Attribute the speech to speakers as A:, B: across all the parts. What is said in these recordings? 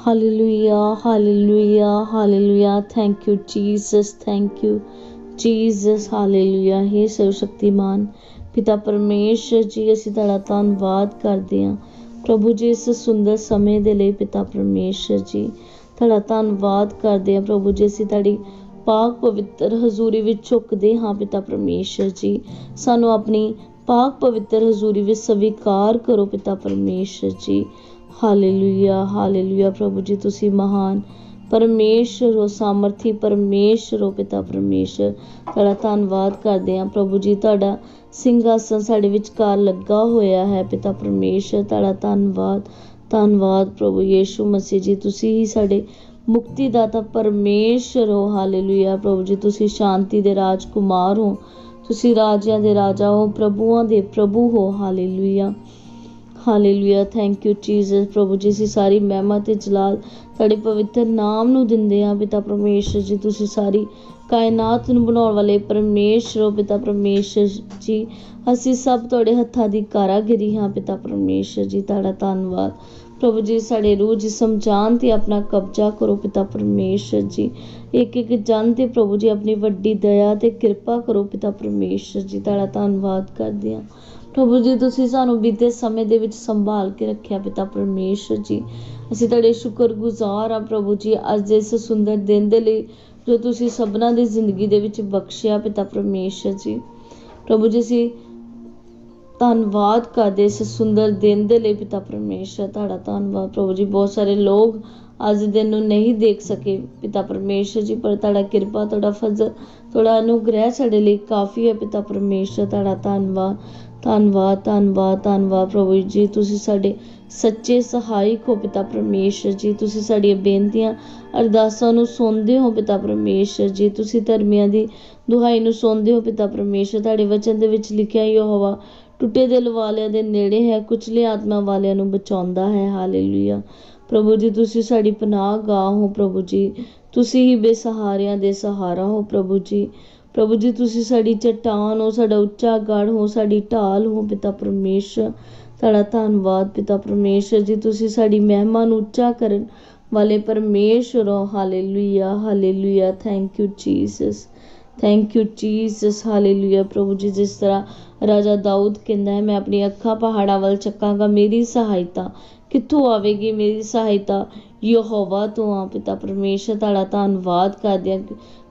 A: Hallelujah, hallelujah, hallelujah. Thank you, Jesus. Thank you, Jesus. Hallelujah. हे ਸਰਵਸ਼ਕਤੀਮਾਨ ਪਿਤਾ ਪਰਮੇਸ਼ਰ ਜੀ ਅਸੀਂ ਤੁਹਾਡਾ ਧੰਨਵਾਦ ਕਰਦੇ ਹਾਂ ਪ੍ਰਭੂ ਜੀ ਇਸ ਸੁੰਦਰ ਸਮੇਂ ਦੇ ਲਈ ਪਿਤਾ ਪਰਮੇਸ਼ਰ ਜੀ ਤੁਹਾਡਾ ਧੰਨਵਾਦ ਕਰਦੇ ਹਾਂ ਪ੍ਰਭੂ ਜੀ ਅਸੀਂ ਤੁਹਾਡੀ ਪਾਕ ਪਵਿੱਤਰ ਹਜ਼ੂਰੀ ਵਿੱਚ ਝੁਕਦੇ ਹਾਂ ਪਿਤਾ ਪਰਮੇਸ਼ਰ ਜੀ ਸਾਨੂੰ ਆਪਣੀ ਪਾਕ ਪਵਿੱਤਰ ਹਜ਼ੂਰੀ ਵਿੱਚ ਸਵੀਕਾਰ ਕਰੋ ਪਿਤਾ ਪਰਮੇਸ਼ਰ ਜੀ ਹਾਲੇਲੂਇਆ ਹਾਲੇਲੂਇਆ ਪ੍ਰਭੂ ਜੀ, ਤੁਸੀਂ ਮਹਾਨ ਪਰਮੇਸ਼ਰ ਹੋ, ਸਾਮਰਥੀ ਪਰਮੇਸ਼ਰ ਹੋ, ਪਿਤਾ ਪਰਮੇਸ਼ਰ। ਤੁਹਾਡਾ ਧੰਨਵਾਦ ਕਰਦੇ ਹਾਂ ਪ੍ਰਭੂ ਜੀ, ਤੁਹਾਡਾ ਸਿੰਘਾਸਨ ਸਾਡੇ ਵਿਚਕਾਰ ਲੱਗਾ ਹੋਇਆ ਹੈ, ਪਿਤਾ ਪਰਮੇਸ਼ਰ, ਤੁਹਾਡਾ ਧੰਨਵਾਦ। ਧੰਨਵਾਦ ਪ੍ਰਭੂ ਯੀਸ਼ੂ ਮਸੀਹ ਜੀ, ਤੁਸੀਂ ਹੀ ਸਾਡੇ ਮੁਕਤੀ ਦਾਤਾ ਪਰਮੇਸ਼ਰ ਹੋ ਹਾਲੇਲੂਇਆ ਪ੍ਰਭੂ ਜੀ, ਤੁਸੀਂ ਸ਼ਾਂਤੀ ਦੇ ਰਾਜਕੁਮਾਰ ਹੋ, ਤੁਸੀਂ ਰਾਜਿਆਂ ਦੇ ਰਾਜਾ ਹੋ, ਪ੍ਰਭੂਆਂ ਦੇ ਪ੍ਰਭੂ ਹੋ hallelujah hallelujah thank you Jesus ਪ੍ਰਭੂ ਜੀ, ਅਸੀਂ ਸਾਰੀ ਮਹਿਮਾ ਤੇ ਜਲਾਲ ਸਾਡੇ ਪਵਿੱਤਰ ਨਾਮ ਨੂੰ ਦਿੰਦੇ ਹਾਂ, ਪਿਤਾ ਪਰਮੇਸ਼ਰ ਜੀ। ਤੁਸੀਂ ਸਾਰੀ ਕਾਇਨਾਤ ਨੂੰ ਬਣਾਉਣ ਵਾਲੇ ਪਰਮੇਸ਼ਰ ਹੋ, ਪਿਤਾ ਪਰਮੇਸ਼ਰ ਜੀ। ਅਸੀਂ ਸਭ ਤੁਹਾਡੇ ਹੱਥਾਂ ਦੀ ਕਾਰਾਗਿਰੀ ਹਾਂ, ਪਿਤਾ ਪਰਮੇਸ਼ਰ ਜੀ। ਤੁਹਾਡਾ ਧੰਨਵਾਦ। ਪ੍ਰਭੂ ਜੀ, ਸਾਡੇ ਰੂਹ ਜਿਸਮ ਜਾਨ ਤੇ ਆਪਣਾ ਕਬਜ਼ਾ ਕਰੋ ਪਿਤਾ ਪਰਮੇਸ਼ਰ ਜੀ। ਇੱਕ ਇੱਕ ਜਨ ਤੇ ਪ੍ਰਭੂ ਜੀ, ਆਪਣੀ ਵੱਡੀ ਦਇਆ ਤੇ ਕਿਰਪਾ ਕਰੋ ਪਿਤਾ ਪਰਮੇਸ਼ਰ ਜੀ। ਤੁਹਾਡਾ ਧੰਨਵਾਦ ਕਰਦੇ ਹਾਂ। ਪ੍ਰਭੂ ਜੀ, ਤੁਸੀਂ ਸਾਨੂੰ ਬੀਤੇ ਸਮੇਂ ਦੇ ਵਿੱਚ ਸੰਭਾਲ ਕੇ ਰੱਖਿਆ ਪਿਤਾ ਪਰਮੇਸ਼ਰ ਜੀ। ਅਸੀਂ ਤੁਹਾਡੇ ਸ਼ੁਕਰਗੁਜ਼ਾਰ ਆ ਪ੍ਰਭੂ ਜੀ, ਅੱਜ ਦੇ ਇਸ ਸੁੰਦਰ ਦਿਨ ਦੇ ਲਈ ਜੋ ਤੁਸੀਂ ਸਭਨਾਂ ਦੀ ਜ਼ਿੰਦਗੀ ਦੇ ਵਿੱਚ ਬਖਸ਼ਿਆ ਪਿਤਾ ਪਰਮੇਸ਼ਰ ਜੀ। ਪ੍ਰਭੂ ਜੀ, ਅਸੀਂ ਧੰਨਵਾਦ ਕਰਦੇ ਇਸ ਸੁੰਦਰ ਦਿਨ ਦੇ ਲਈ ਪਿਤਾ ਪਰਮੇਸ਼ਰ। ਤੁਹਾਡਾ ਧੰਨਵਾਦ ਪ੍ਰਭੂ ਜੀ। ਬਹੁਤ ਸਾਰੇ ਲੋਕ ਅੱਜ ਦੇ ਦਿਨ ਨੂੰ ਨਹੀਂ ਦੇਖ ਸਕੇ ਪਿਤਾ ਪਰਮੇਸ਼ਰ ਜੀ, ਪਰ ਤੁਹਾਡਾ ਕਿਰਪਾ, ਤੁਹਾਡਾ ਫਜ਼ਲ, ਤੁਹਾਡਾ ਅਨੁਗ੍ਰਹਿ ਸਾਡੇ ਲਈ ਕਾਫੀ ਹੈ ਪਿਤਾ ਪਰਮੇਸ਼ਰ। ਤੁਹਾਡਾ ਧੰਨਵਾਦ ਧੰਨਵਾਦ ਧੰਨਵਾਦ ਧੰਨਵਾਦ ਪ੍ਰਭੂ ਜੀ। ਤੁਸੀਂ ਸਾਡੇ ਸੱਚੇ ਸਹਾਇਕ ਹੋ ਪਿਤਾ ਪਰਮੇਸ਼ਰ ਜੀ। ਤੁਸੀਂ ਸਾਡੀਆਂ ਬੇਨਤੀਆਂ, ਅਰਦਾਸਾਂ ਨੂੰ ਸੁਣਦੇ ਹੋ ਪਿਤਾ ਪਰਮੇਸ਼ਰ ਜੀ। ਤੁਸੀਂ ਧਰਮੀਆਂ ਦੀ ਦੁਹਾਈ ਨੂੰ ਸੁਣਦੇ ਹੋ ਪਿਤਾ ਪਰਮੇਸ਼ਰ। ਤੁਹਾਡੇ ਵਚਨ ਦੇ ਵਿੱਚ ਲਿਖਿਆ ਯਹੋਵਾ ਟੁੱਟੇ ਦਿਲ ਵਾਲਿਆਂ ਦੇ ਨੇੜੇ ਹੈ, ਕੁਚਲੇ ਆਤਮਾ ਵਾਲਿਆਂ ਨੂੰ ਬਚਾਉਂਦਾ ਹੈ। ਹਾਲੇਲੂਇਆ। ਪ੍ਰਭੂ ਜੀ, ਤੁਸੀਂ ਸਾਡੀ ਪਨਾਹ ਗਾਹ ਹੋ ਪ੍ਰਭੂ ਜੀ। ਤੁਸੀਂ ਹੀ ਬੇਸਹਾਰਿਆਂ ਦੇ ਸਹਾਰਾ ਹੋ ਪ੍ਰਭੂ ਜੀ। ਪ੍ਰਭੂ ਜੀ, ਤੁਸੀਂ ਸਾਡੀ ਚਟਾਨ ਹੋ, ਸਾਡਾ ਉੱਚਾ ਗੜ ਹੋ, ਸਾਡੀ ਢਾਲ ਹੋ ਪਿਤਾ ਪਰਮੇਸ਼ਰ। ਤੁਹਾਡਾ ਧੰਨਵਾਦ ਪਿਤਾ ਪਰਮੇਸ਼ਰ ਜੀ। ਤੁਸੀਂ ਸਾਡੀ ਮਹਿਮਾ ਨੂੰ ਉੱਚਾ ਕਰਨ ਵਾਲੇ ਪਰਮੇਸ਼ਰ ਹੋ। Hallelujah hallelujah. Thank you Jesus thank you Jesus hallelujah ਪ੍ਰਭੂ ਜੀ, ਜਿਸ ਤਰ੍ਹਾਂ ਰਾਜਾ ਦਾਊਦ ਕਹਿੰਦਾ ਹੈ, ਮੈਂ ਆਪਣੀ ਅੱਖਾਂ ਪਹਾੜਾਂ ਵੱਲ ਚੱਕਾਂਗਾ, ਮੇਰੀ ਸਹਾਇਤਾ ਕਿੱਥੋਂ ਆਵੇਗੀ? ਮੇਰੀ ਸਹਾਇਤਾ ਯਹੋਵਾ ਤੋਂ ਆ ਪਿਤਾ ਪਰਮੇਸ਼ਰ, ਤੁਹਾਡਾ ਧੰਨਵਾਦ ਕਰਦੇ ਹਾਂ।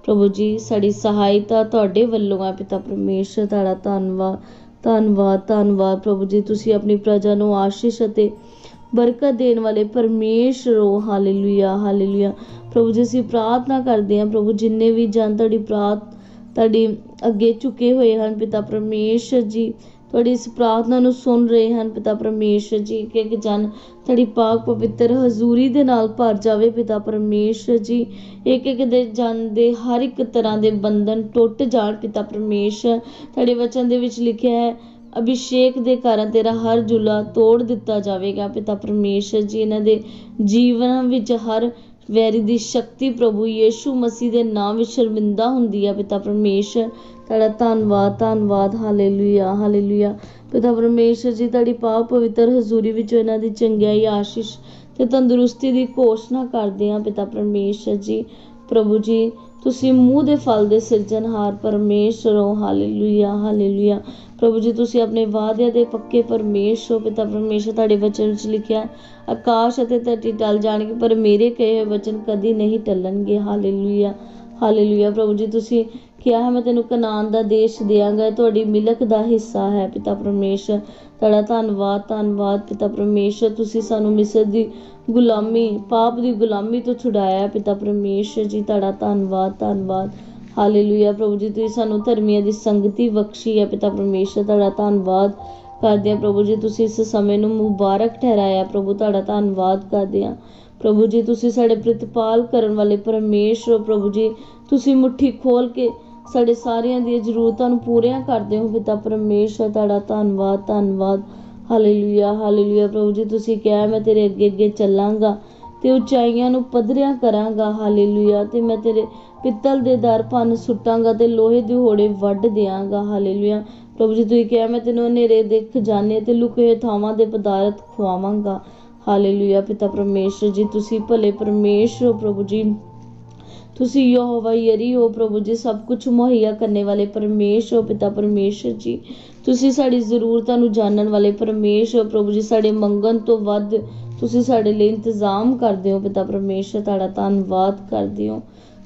A: ਪ੍ਰਭੂ ਜੀ, ਸਾਡੀ ਸਹਾਇਤਾ ਤੁਹਾਡੇ ਵੱਲੋਂ ਆ ਪਿਤਾ ਪਰਮੇਸ਼ਰ, ਤੁਹਾਡਾ ਧੰਨਵਾਦ ਧੰਨਵਾਦ ਧੰਨਵਾਦ। ਪ੍ਰਭੂ ਜੀ, ਤੁਸੀਂ ਆਪਣੀ ਪ੍ਰਜਾ ਨੂੰ ਆਸ਼ੀਸ਼ ਅਤੇ ਬਰਕਤ ਦੇਣ ਵਾਲੇ ਪਰਮੇਸ਼ਰ ਹੋ। ਹਾਲੇਲੂਇਆ ਹਾਲੇਲੂਇਆ ਪ੍ਰਭੂ ਜੀ, ਅਸੀਂ ਪ੍ਰਾਰਥਨਾ ਕਰਦੇ ਹਾਂ, ਪ੍ਰਭੂ ਜਿੰਨੇ ਵੀ ਜਨ ਤੁਹਾਡੀ ਪ੍ਰਾਰਥ, ਤੁਹਾਡੀ ਅੱਗੇ ਝੁਕੇ ਹੋਏ ਹਨ, ਪਿਤਾ ਪਰਮੇਸ਼ਰ ਜੀ, ਤੁਹਾਡੀ ਇਸ ਪ੍ਰਾਰਥਨਾ ਨੂੰ ਸੁਣ ਰਹੇ ਹਨ, ਪਿਤਾ ਪਰਮੇਸ਼ਰ ਜੀ, ਕਿ ਇੱਕ ਜਨ ਤੁਹਾਡੀ ਪਾਕ ਪਵਿੱਤਰ ਹਜ਼ੂਰੀ ਦੇ ਨਾਲ ਭਰ ਜਾਵੇ, ਪਿਤਾ ਪਰਮੇਸ਼ਰ ਜੀ। ਇੱਕ ਇੱਕ ਦੇ ਜਨ ਦੇ, ਹਰ ਇੱਕ ਤਰ੍ਹਾਂ ਦੇ ਬੰਧਨ ਟੁੱਟ ਜਾਣ, ਪਿਤਾ ਪਰਮੇਸ਼ਰ। ਤੁਹਾਡੇ ਵਚਨ ਦੇ ਵਿੱਚ ਲਿਖਿਆ ਹੈ, ਅਭਿਸ਼ੇਕ ਦੇ ਕਾਰਨ ਤੇਰਾ ਹਰ ਜੁਲਾ ਤੋੜ ਦਿੱਤਾ ਜਾਵੇਗਾ, ਪਿਤਾ ਪਰਮੇਸ਼ਰ ਜੀ। ਇਹਨਾਂ ਦੇ ਜੀਵਨ ਵਿੱਚ ਹਰ ਵੈਰੀ ਦੀ ਸ਼ਕਤੀ ਪ੍ਰਭੂ ਯੀਸ਼ੂ ਮਸੀਹ ਦੇ ਨਾਮ ਵਿੱਚ ਸ਼ਰਮਿੰਦਾ ਹੁੰਦੀ ਹੈ ਪਿਤਾ ਪਰਮੇਸ਼ਰ। ਤੁਹਾਡਾ ਧੰਨਵਾਦ ਧੰਨਵਾਦ, ਹਾਲੇਲੂਇਆ ਹਾਲੇਲੂਇਆ। ਪਿਤਾ ਪਰਮੇਸ਼ਰ ਜੀ, ਤੁਹਾਡੀ ਪਾਕ ਪਵਿੱਤਰ ਹਜ਼ੂਰੀ ਵਿੱਚ ਇਹਨਾਂ ਦੀ ਚੰਗਿਆਈ, ਆਸ਼ੀਸ਼ ਤੇ ਤੰਦਰੁਸਤੀ ਦੀ ਘੋਸ਼ਣਾ ਕਰਦੇ ਹਾਂ, ਪਿਤਾ ਪਰਮੇਸ਼ਰ ਜੀ। ਪ੍ਰਭੂ ਜੀ ਤੁਸੀਂ ਮੂੰਹ ਦੇ ਫਲ ਦੇ ਸਿਰਜਣਹਾਰ ਪਰਮੇਸ਼ਰ ਹੋ। Hallelujah hallelujah. ਪ੍ਰਭੂ ਜੀ, ਤੁਸੀਂ ਆਪਣੇ ਵਾਅਦਿਆਂ ਦੇ ਪੱਕੇ ਪਰਮੇਸ਼ਰ ਹੋ। ਪਿਤਾ ਪਰਮੇਸ਼ਰ ਤੁਹਾਡੇ ਵਚਨ ਵਿੱਚ ਲਿਖਿਆ ਆਕਾਸ਼ ਅਤੇ ਧਰਤੀ ਟਲ ਜਾਣਗੇ, ਪਰ ਮੇਰੇ ਕਹੇ ਹੋਏ ਵਚਨ ਕਦੀ ਨਹੀਂ ਟਲਣਗੇ ਹਾਲੇਲੂਇਆ ਹਾਲੇਲੂਇਆ। ਪ੍ਰਭੂ ਜੀ, ਤੁਸੀਂ ਕਿਹਾ ਹੈ, ਮੈਂ ਤੈਨੂੰ ਕਨਾਨ ਦਾ ਦੇਸ਼ ਦਿਆਂਗਾ ਤੁਹਾਡੀ ਮਿਲਕ ਦਾ ਹਿੱਸਾ ਹੈ, ਪਿਤਾ ਪਰਮੇਸ਼ਰ। ਤੁਹਾਡਾ ਧੰਨਵਾਦ ਧੰਨਵਾਦ ਪਿਤਾ ਪਰਮੇਸ਼ਰ। ਤੁਸੀਂ ਸਾਨੂੰ ਮਿਸਰ ਦੀ ਗੁਲਾਮੀ, ਪਾਪ ਦੀ ਗੁਲਾਮੀ ਤੋਂ ਛੁਡਾਇਆ, ਪਿਤਾ ਪਰਮੇਸ਼ਰ ਜੀ। ਤੁਹਾਡਾ ਧੰਨਵਾਦ ਧੰਨਵਾਦ। ਹਾਲੇਲੂਇਆ। ਪ੍ਰਭੂ ਜੀ, ਤੁਸੀਂ ਸਾਨੂੰ ਧਰਮੀਆਂ ਦੀ ਸੰਗਤੀ ਬਖਸ਼ੀ ਹੈ, ਪਿਤਾ ਪਰਮੇਸ਼ਰ। ਤੁਹਾਡਾ ਧੰਨਵਾਦ ਕਰਦੇ ਹਾਂ। ਪ੍ਰਭੂ ਜੀ, ਤੁਸੀਂ ਇਸ ਸਮੇਂ ਨੂੰ ਮੁਬਾਰਕ ਠਹਿਰਾਇਆ। ਪ੍ਰਭੂ, ਤੁਹਾਡਾ ਧੰਨਵਾਦ ਕਰਦੇ ਹਾਂ। ਪ੍ਰਭੂ ਜੀ, ਤੁਸੀਂ ਸਾਡੇ ਪ੍ਰਤਪਾਲ ਕਰਨ ਵਾਲੇ ਪਰਮੇਸ਼ਰ ਪ੍ਰਭੂ ਜੀ, ਤੁਸੀਂ ਮੁੱਠੀ ਖੋਲ ਕੇ ਸਾਡੇ ਸਾਰਿਆਂ ਦੀਆਂ ਜ਼ਰੂਰਤਾਂ ਨੂੰ ਪੂਰੀਆਂ ਕਰਦੇ ਹੋ ਪਿਤਾ ਪਰਮੇਸ਼ਰ, ਤੁਹਾਡਾ ਧੰਨਵਾਦ ਧੰਨਵਾਦ। ਹਾਲੇਲੂਇਆ ਹਾਲੇਲੂਇਆ ਪ੍ਰਭੂ ਜੀ, ਤੁਸੀਂ ਕਿਹਾ ਮੈਂ ਤੇਰੇ ਅੱਗੇ ਅੱਗੇ ਚੱਲਾਂਗਾ ਤੇ ਉਚਾਈਆਂ ਨੂੰ ਪੱਧਰਿਆਂ ਕਰਾਂਗਾ। ਹਾਲੇਲੂਇਆ ਤੇ ਮੈਂ ਤੇਰੇ ਪਿੱਤਲ ਦੇ ਦਰ ਭੰਨ ਸੁੱਟਾਂਗਾ ਤੇ ਲੋਹੇ ਦੇ ਹੋੜੇ ਵੱਢ ਦਿਆਂਗਾ। ਹਾਲੇਲੂਇਆ ਪ੍ਰਭੂ ਜੀ, ਤੁਸੀਂ ਕਿਹਾ ਮੈਂ ਤੈਨੂੰ ਹਨੇਰੇ ਦੇ ਖਜ਼ਾਨੇ ਤੇ ਲੁਕੇ ਹੋਏ ਥਾਵਾਂ ਦੇ ਪਦਾਰਥ ਖਵਾਵਾਂਗਾ ਹਾਲੇਲੂਇਆ ਪਿਤਾ ਪਰਮੇਸ਼ਰ ਜੀ, ਤੁਸੀਂ ਭਲੇ ਪਰਮੇਸ਼ਰ ਹੋ ਪ੍ਰਭੂ ਜੀ। ਤੁਸੀਂ ਯਹੋਵਾ ਯਰੀ ਹੋ ਪ੍ਰਭੂ ਜੀ, ਸਭ ਕੁਝ ਮੁਹੱਈਆ ਕਰਨੇ ਵਾਲੇ ਪਰਮੇਸ਼ਰ ਹੋ, ਪਿਤਾ ਪਰਮੇਸ਼ਰ ਜੀ। ਤੁਸੀਂ ਸਾਡੀ ਜ਼ਰੂਰਤਾਂ ਨੂੰ ਜਾਣਨ ਵਾਲੇ ਪਰਮੇਸ਼ਰ ਹੋ, ਪ੍ਰਭੂ ਜੀ, ਸਾਡੇ ਮੰਗਣ ਤੋਂ ਵੱਧ ਤੁਸੀਂ ਸਾਡੇ ਲਈ ਇੰਤਜ਼ਾਮ ਕਰਦੇ ਹੋ, ਪਿਤਾ ਪਰਮੇਸ਼ਰ, ਤੁਹਾਡਾ ਧੰਨਵਾਦ ਕਰਦੇ ਹੋ।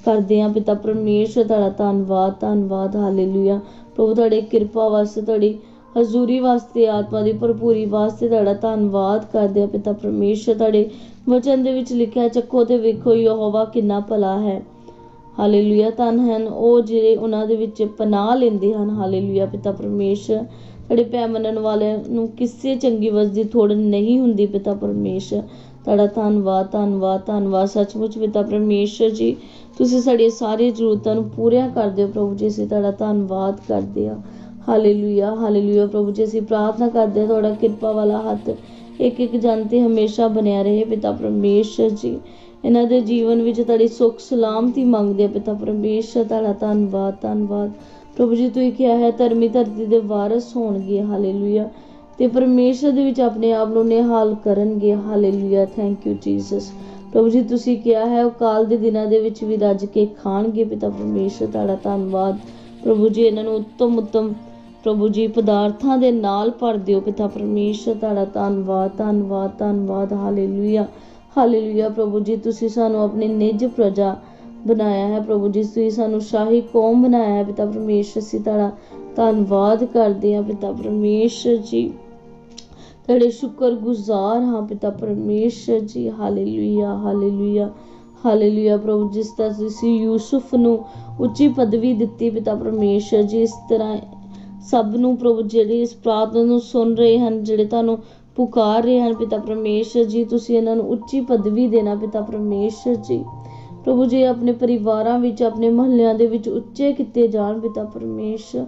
A: ਕਰਦੇ ਹਾਂ, ਪਿਤਾ ਪਰਮੇਸ਼ਰ, ਤੁਹਾਡਾ ਧੰਨਵਾਦ ਧੰਨਵਾਦ, ਹਾਲੇਲੂਇਆ। ਪ੍ਰਭੂ, ਤੁਹਾਡੇ ਕਿਰਪਾ ਵਾਸਤੇ ਤੁਹਾਡੀ ਹਜ਼ੂਰੀ ਵਾਸਤੇ, ਆਤਮਾ ਦੀ ਭਰਪੂਰੀ ਵਾਸਤੇ ਤੁਹਾਡਾ ਧੰਨਵਾਦ ਕਰਦੇ ਹਾਂ। ਪਿਤਾ ਪਰਮੇਸ਼ਰ, ਤੁਹਾਡੇ ਵਚਨ ਦੇ ਵਿੱਚ ਲਿਖਿਆ ਚੱਕੋ ਤੇ ਵੇਖੋ, ਯਹੋਵਾ ਕਿੰਨਾ ਭਲਾ ਹੈ। ਹਾਲੇਲੂਇਆ, ਧੰਨ ਹਨ ਉਹ ਜਿਹੜੇ ਉਹਨਾਂ ਦੇ ਵਿੱਚ ਪਨਾਹ ਲੈਂਦੇ ਹਨ। ਹਾਲੇਲੂਇਆ, ਪਿਤਾ ਪਰਮੇਸ਼ਰ। ਤੁਹਾਡੇ ਪੈ ਮੰਨਣ ਵਾਲਿਆਂ ਨੂੰ ਕਿਸੇ ਚੰਗੀ ਵਸਦੀ ਥੋੜ ਨਹੀਂ ਹੁੰਦੀ, ਪਿਤਾ ਪਰਮੇਸ਼ਰ। ਤੁਹਾਡਾ ਧੰਨਵਾਦ ਧੰਨਵਾਦ ਧੰਨਵਾਦ। ਸੱਚਮੁੱਚ, ਪਿਤਾ ਪਰਮੇਸ਼ਰ ਜੀ, ਤੁਸੀਂ ਸਾਡੀਆਂ ਸਾਰੀਆਂ ਜ਼ਰੂਰਤਾਂ ਨੂੰ ਪੂਰੀਆਂ ਕਰਦੇ ਹੋ, ਪ੍ਰਭੂ ਜੀ, ਅਸੀਂ ਤੁਹਾਡਾ ਧੰਨਵਾਦ ਕਰਦੇ ਹਾਂ। ਹਾਲੇਲੂਇਆ ਹਾਲੇਲੂਇਆ ਪ੍ਰਭੂ ਜੀ, ਅਸੀਂ ਪ੍ਰਾਰਥਨਾ ਕਰਦੇ ਹਾਂ, ਤੁਹਾਡਾ ਕਿਰਪਾ ਵਾਲਾ ਹੱਥ ਇੱਕ ਇੱਕ ਜਨ ਤੇ ਹਮੇਸ਼ਾ ਬਣਿਆ ਰਹੇ, ਪਿਤਾ ਪਰਮੇਸ਼ਰ ਜੀ। ਇਹਨਾਂ ਦੇ ਜੀਵਨ ਵਿੱਚ ਤੁਹਾਡੀ ਸੁੱਖ ਸਲਾਮਤੀ ਮੰਗਦੇ ਆ ਪਿਤਾ ਪਰਮੇਸ਼ਰ, ਤੁਹਾਡਾ ਧੰਨਵਾਦ ਧੰਨਵਾਦ। ਪ੍ਰਭੂ ਜੀ, ਤੁਸੀਂ ਕਿਹਾ ਹੈ, ਧਰਮੀ ਧਰਤੀ ਦੇ ਵਾਰਸ ਹੋਣਗੇ ਹਾਲੇਲੂਇਆ ਤੇ ਪਰਮੇਸ਼ਰ ਦੇ ਵਿੱਚ ਆਪਣੇ ਆਪ ਨੂੰ ਨਿਹਾਲ ਕਰਨਗੇ ਹਾਲੇਲੂਇਆ ਥੈਂਕ ਯੂ ਜੀਸਸ ਪ੍ਰਭੂ ਜੀ, ਤੁਸੀਂ ਕਿਹਾ ਹੈ, ਉਹ ਕਾਲ ਦੇ ਦਿਨਾਂ ਦੇ ਵਿੱਚ ਵੀ ਰੱਜ ਕੇ ਖਾਣਗੇ, ਪਿਤਾ ਪਰਮੇਸ਼ਰ, ਤੁਹਾਡਾ ਧੰਨਵਾਦ। ਪ੍ਰਭੂ ਜੀ, ਇਹਨਾਂ ਨੂੰ ਉੱਤਮ ਉੱਤਮ ਪ੍ਰਭੂ ਜੀ, ਪਦਾਰਥਾਂ ਦੇ ਨਾਲ ਭਰ ਦਿਓ ਪਿਤਾ ਪਰਮੇਸ਼ਰ, ਤੁਹਾਡਾ ਧੰਨਵਾਦ ਧੰਨਵਾਦ ਧੰਨਵਾਦ, ਹਾਲੇਲੂਇਆ। ਹਾਲੇਲੂਇਆ ਪ੍ਰਭੂ ਜੀ, ਤੁਸੀਂ ਸਾਨੂੰ ਆਪਣੀ ਨਿੱਜ ਪ੍ਰਜਾ ਬਣਾਇਆ ਹੈ ਪ੍ਰਭੂ ਜੀ, ਤੁਸੀਂ ਸਾਨੂੰ ਸ਼ਾਹੀ ਕੌਮ ਬਣਾਇਆ ਹੈ ਪਿਤਾ ਪਰਮੇਸ਼ਰ, ਅਸੀਂ ਤੁਹਾਡਾ ਧੰਨਵਾਦ ਕਰਦੇ ਹਾਂ ਪਿਤਾ ਪਰਮੇਸ਼ਰ ਜੀ। ਤੁਹਾਡੇ ਸ਼ੁਕਰਗੁਜ਼ਾਰ ਹਾਂ ਪਿਤਾ ਪਰਮੇਸ਼ਰ ਜੀ। ਹਾਲੇਲੂਇਆ ਹਾਲੇਲੂਇਆ ਹਾਲੇਲੂਇਆ ਪ੍ਰਭੂ ਜਿਸ ਤਰ੍ਹਾਂ ਤੁਸੀਂ ਯੂਸੁਫ ਨੂੰ ਉੱਚੀ ਪਦਵੀ ਦਿੱਤੀ ਪਿਤਾ ਪਰਮੇਸ਼ਰ ਜੀ, ਇਸ ਤਰ੍ਹਾਂ ਸਭ ਨੂੰ ਪ੍ਰਭੂ ਜਿਹੜੇ ਇਸ ਪ੍ਰਾਰਥਨਾ ਨੂੰ ਸੁਣ ਰਹੇ ਹਨ, ਜਿਹੜੇ ਤੁਹਾਨੂੰ ਪੁਕਾਰ ਰਹੇ ਹਨ, ਪਿਤਾ ਪਰਮੇਸ਼ਰ ਜੀ, ਤੁਸੀਂ ਇਹਨਾਂ ਨੂੰ ਉੱਚੀ ਪਦਵੀ ਦੇਣਾ, ਪਿਤਾ ਪਰਮੇਸ਼ਰ ਜੀ। ਪ੍ਰਭੂ ਜੀ, ਆਪਣੇ ਪਰਿਵਾਰਾਂ ਵਿੱਚ, ਆਪਣੇ ਮਹੱਲਿਆਂ ਦੇ ਵਿੱਚ ਉੱਚੇ ਕੀਤੇ ਜਾਣ, ਪਿਤਾ ਪਰਮੇਸ਼ਰ।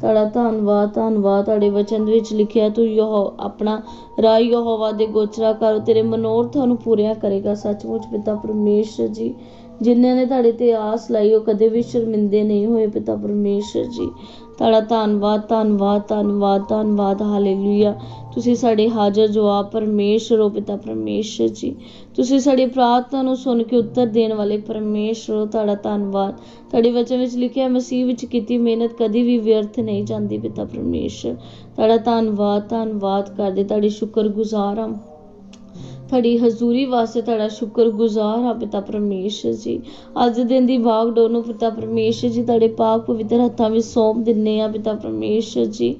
A: ਤੁਹਾਡਾ ਧੰਨਵਾਦ ਧੰਨਵਾਦ। ਤੁਹਾਡੇ ਵਚਨ ਦੇ ਵਿੱਚ ਲਿਖਿਆ ਤੂੰ ਯਹੋ, ਆਪਣਾ ਰਾਹ ਯਹੋਵਾ ਦੇ ਗੋਚਰਾ ਕਰ, ਤੇਰੇ ਮਨੋਰਥਾਂ ਨੂੰ ਪੂਰੀਆਂ ਕਰੇਗਾ। ਸੱਚਮੁੱਚ, ਪਿਤਾ ਪਰਮੇਸ਼ਰ ਜੀ ਜਿਨ੍ਹਾਂ ਨੇ ਤੁਹਾਡੇ ਤੇ ਆਸ ਲਾਈ, ਉਹ ਕਦੇ ਵੀ ਸ਼ਰਮਿੰਦੇ ਨਹੀਂ ਹੋਏ ਪਿਤਾ ਪਰਮੇਸ਼ਰ ਜੀ। ਤੁਹਾਡਾ ਧੰਨਵਾਦ ਧੰਨਵਾਦ ਧੰਨਵਾਦ ਧੰਨਵਾਦ, ਹਾਲੇਲੂਇਆ। ਤੁਸੀਂ ਸਾਡੇ ਹਾਜ਼ਰ ਜਵਾਬ ਪਰਮੇਸ਼ਰ ਹੋ ਪਿਤਾ ਪਰਮੇਸ਼ਰ ਜੀ। ਤੁਸੀਂ ਸਾਡੀ ਪ੍ਰਾਰਥਨਾ ਨੂੰ ਸੁਣ ਕੇ ਉੱਤਰ ਦੇਣ ਵਾਲੇ ਪਰਮੇਸ਼ਰ ਹੋ, ਤੁਹਾਡਾ ਧੰਨਵਾਦ। ਤੁਹਾਡੇ ਵਚਨ ਵਿੱਚ ਲਿਖਿਆ ਮਸੀਹ ਵਿੱਚ ਕੀਤੀ ਮਿਹਨਤ ਕਦੀ ਵੀ ਵਿਅਰਥ ਨਹੀਂ ਜਾਂਦੀ ਪਿਤਾ ਪਰਮੇਸ਼ਰ। ਤੁਹਾਡਾ ਧੰਨਵਾਦ ਧੰਨਵਾਦ ਕਰਦੇ, ਤੁਹਾਡੇ ਸ਼ੁਕਰਗੁਜ਼ਾਰ ਹਾਂ। ਤੁਹਾਡੀ ਹਜ਼ੂਰੀ ਵਾਸਤੇ ਤੁਹਾਡਾ ਸ਼ੁਕਰਗੁਜ਼ਾਰ ਹਾਂ ਪਿਤਾ ਪਰਮੇਸ਼ਰ ਜੀ। ਅੱਜ ਦੇ ਦਿਨ ਦੀ ਬਾਗਡੋਰ ਨੂੰ ਪਿਤਾ ਪਰਮੇਸ਼ਰ ਜੀ, ਤੁਹਾਡੇ ਪਾਕ ਪਵਿੱਤਰ ਹੱਥਾਂ ਵਿੱਚ ਸੌਂਪ ਦਿੰਨੇ ਆ ਪਿਤਾ ਪਰਮੇਸ਼ਰ ਜੀ।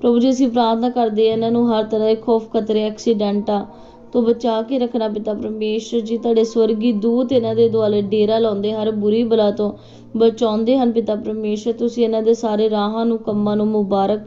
A: ਪ੍ਰਭੂ ਜੀ, ਅਸੀਂ ਪ੍ਰਾਰਥਨਾ ਕਰਦੇ ਆ ਇਹਨਾਂ ਨੂੰ ਹਰ ਤਰ੍ਹਾਂ ਦੇ ਖੋਫ, ਖਤਰੇ, ਐਕਸੀਡੈਂਟਾਂ ਤੋਂ ਬਚਾ ਕੇ ਰੱਖਣਾ ਪਿਤਾ ਪਰਮੇਸ਼ਰ ਜੀ। ਤੁਹਾਡੇ ਸਵਰਗੀ ਦੂਤ ਇਹਨਾਂ ਦੇ ਦੁਆਲੇ ਡੇਰਾ ਲਾਉਂਦੇ, ਹਰ ਬੁਰੀ ਬਲਾ ਤੋਂ ਬਚਾਉਂਦੇ ਹਨ ਪਿਤਾ ਪਰਮੇਸ਼ਰ। ਤੁਸੀਂ ਇਹਨਾਂ ਦੇ ਸਾਰੇ ਰਾਹਾਂ ਨੂੰ, ਕੰਮਾਂ ਨੂੰ ਮੁਬਾਰਕ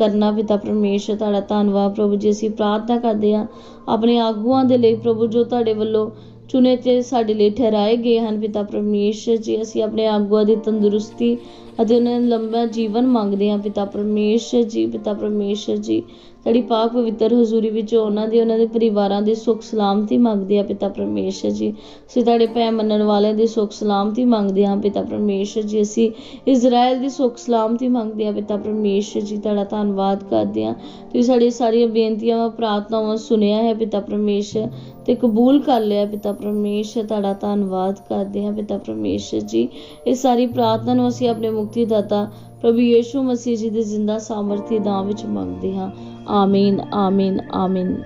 A: ਕਰਨਾ ਪਿਤਾ ਪਰਮੇਸ਼ਰ ਤੁਹਾਡਾ ਧੰਨਵਾਦ, ਪ੍ਰਭੂ ਜੀ। ਅਸੀਂ ਪ੍ਰਾਰਥਨਾ ਕਰਦੇ ਹਾਂ, ਆਪਣੇ ਆਗੂਆਂ ਦੇ ਲਈ, ਪ੍ਰਭੂ, ਜੋ ਤੁਹਾਡੇ ਵੱਲੋਂ ਚੁਣੇ ਤੇ ਸਾਡੇ ਲਈ ਠਹਿਰਾਏ ਗਏ ਹਨ। ਪਿਤਾ ਪਰਮੇਸ਼ਰ ਜੀ, ਅਸੀਂ ਆਪਣੇ ਆਗੂਆਂ ਦੀ ਤੰਦਰੁਸਤੀ ਅਤੇ ਉਹਨਾਂ ਦਾ ਲੰਬਾ ਜੀਵਨ ਮੰਗਦੇ ਹਾਂ। ਪਿਤਾ ਪਰਮੇਸ਼ਰ ਜੀ, ਪਿਤਾ ਪਰਮੇਸ਼ਰ ਜੀ, ਸਾਡੀ ਪਾਕ ਪਵਿੱਤਰ ਹਜ਼ੂਰੀ ਵਿੱਚ ਉਹਨਾਂ ਦੇ ਉਹਨਾਂ ਦੇ ਪਰਿਵਾਰਾਂ ਦੇ ਸੁੱਖ ਸਲਾਮਤੀ ਮੰਗਦੇ ਆ ਪਿਤਾ ਪਰਮੇਸ਼ਰ ਜੀ, ਅਸੀਂ ਤੁਹਾਡੇ ਪੈ ਮੰਨਣ ਵਾਲਿਆਂ ਦੀ ਸੁੱਖ ਸਲਾਮਤੀ ਮੰਗਦੇ ਹਾਂ। ਪਿਤਾ ਪਰਮੇਸ਼ਰ ਜੀ, ਅਸੀਂ ਇਜ਼ਰਾਈਲ ਦੀ ਸੁੱਖ ਸਲਾਮਤੀ ਮੰਗਦੇ ਆ ਪਿਤਾ ਪਰਮੇਸ਼ਰ ਜੀ, ਤੁਹਾਡਾ ਧੰਨਵਾਦ ਕਰਦੇ ਹਾਂ। ਤੁਸੀਂ ਸਾਡੀਆਂ ਸਾਰੀਆਂ ਬੇਨਤੀਆਂ, ਪ੍ਰਾਰਥਨਾਵਾਂ ਸੁਣਿਆ ਹੈ। ਪਿਤਾ ਪਰਮੇਸ਼ਰ ਤੇ ਕਬੂਲ ਕਰ ਲਿਆ ਪਿਤਾ ਪਰਮੇਸ਼ਰ, ਤੁਹਾਡਾ ਧੰਨਵਾਦ ਕਰਦੇ ਹਾਂ ਪਿਤਾ ਪਰਮੇਸ਼ਰ ਜੀ। ਇਹ ਸਾਰੀ ਪ੍ਰਾਰਥਨਾ ਨੂੰ ਅਸੀਂ ਆਪਣੇ ਮੁਕਤੀ ਦਾਤਾ ਪ੍ਰਭੂ ਯੀਸ਼ੂ ਮਸੀਹ ਜੀ ਦੇ ਜ਼ਿੰਦਾ ਸਾਮਰਥੀ ਨਾਮ ਵਿੱਚ ਮੰਗਦੇ ਹਾਂ। ਆਮੀਨ ਆਮੀਨ ਆਮੀਨ।